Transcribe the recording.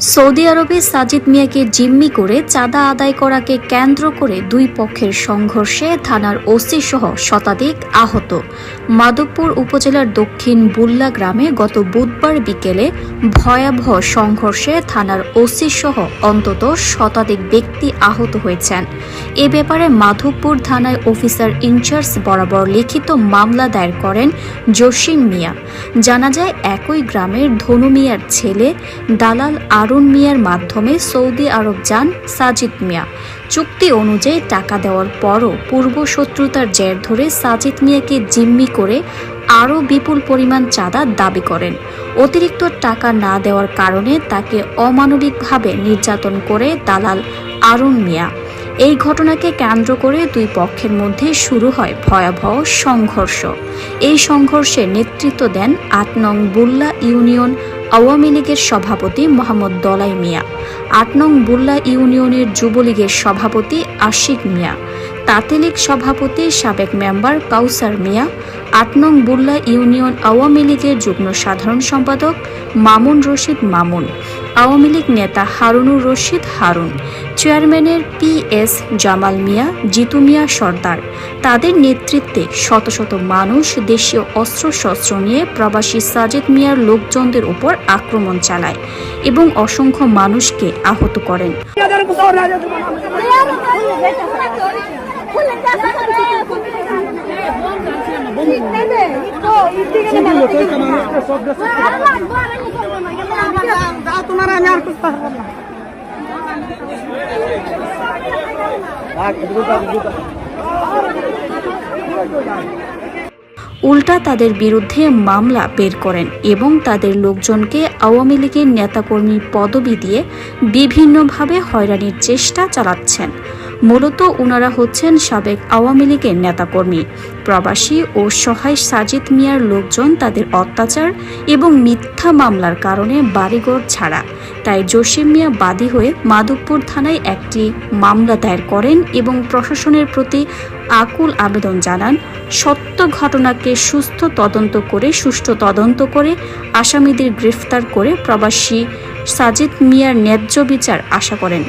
Saudi আরবে সাজিদ মিয়াকে জিম্মি করে চাঁদা আদায় করাকে কেন্দ্র করে দুই পক্ষের সংঘর্ষে থানার ওসি সহ শতাধিক আহত। মাধবপুর উপজেলার দক্ষিণ বুল্লা গ্রামে গত বুধবার বিকেলে ভয়াবহ সংঘর্ষে থানার ওসি সহ অন্তত শতাধিক ব্যক্তি আহত হয়েছেন। এ ব্যাপারে মাধবপুর থানায় অফিসার ইনচার্জ বরাবর লিখিত মামলা দায়ের করেন জসিম মিয়া। জানা যায়, একই গ্রামের ধনু মিয়ার ছেলে দালাল আরুন মিয়ার মাধ্যমে সৌদি আরব যান সাজিদ মিয়া। চুক্তি অনুযায়ী টাকা দেওয়ার পরও পূর্ব শত্রুতার জের ধরে সাজিদ মিয়াকে জিম্মি করে আরও বিপুল পরিমাণ চাঁদা দাবি করেন। অতিরিক্ত টাকা না দেওয়ার কারণে তাকে অমানবিকভাবে নির্যাতন করে দালাল আরুন মিয়া। এই ঘটনাকে কেন্দ্র করে দুই পক্ষের মধ্যে শুরু হয় ভয়াবহ সংঘর্ষ। এই সংঘর্ষে নেতৃত্ব দেন আট নং বুল্লা ইউনিয়ন আওয়ামী লীগের সভাপতি মোহাম্মদ দলাই মিয়া, আট নং বুল্লা ইউনিয়নের যুবলীগের সভাপতি আশিক মিয়া তাঁতিলীগ সভাপতি সাবেক মেম্বার কাউসার মিয়া, আট নং বুল্লা ইউনিয়ন আওয়ামী লীগের যুগ্ম সাধারণ সম্পাদক মামুন রশিদ মামুন আওয়ামী লীগ নেতা হারুনুর রশিদ হারুন চেয়ারম্যানের পি এস জামাল মিয়া জিতু মিয়া সর্দার তাদের নেতৃত্বে শত শত মানুষ দেশীয় অস্ত্রশস্ত্র নিয়ে প্রবাসী সাজেদ মিয়ার লোকজনদের উপর আক্রমণ চালায় এবং অসংখ্য মানুষকে আহত করেন উল্টা তাদের বিরুদ্ধে মামলা বের করেন এবং তাদের লোকজনকে আওয়ামী লীগের নেতাকর্মী পদবি দিয়ে বিভিন্নভাবে হয়রানির চেষ্টা চালাচ্ছেন। মূলত ওনারা হচ্ছেন সাবেক আওয়ামী লীগের নেতাকর্মী। প্রবাসী ও সহায় সাজিদ মিয়ার লোকজন তাদের অত্যাচার এবং মিথ্যা মামলার কারণে বাড়িঘর ছাড়া। তাই জসিম মিয়া বাদী হয়ে মাধবপুর থানায় একটি মামলা দায়ের করেন এবং প্রশাসনের প্রতি আকুল আবেদন জানান। সত্য ঘটনাকে সুস্থ তদন্ত করে, সুষ্ঠু তদন্ত করে, আসামিদের গ্রেফতার করে প্রবাসী সাজিদ মিয়ার ন্যায্য বিচার আশা করেন।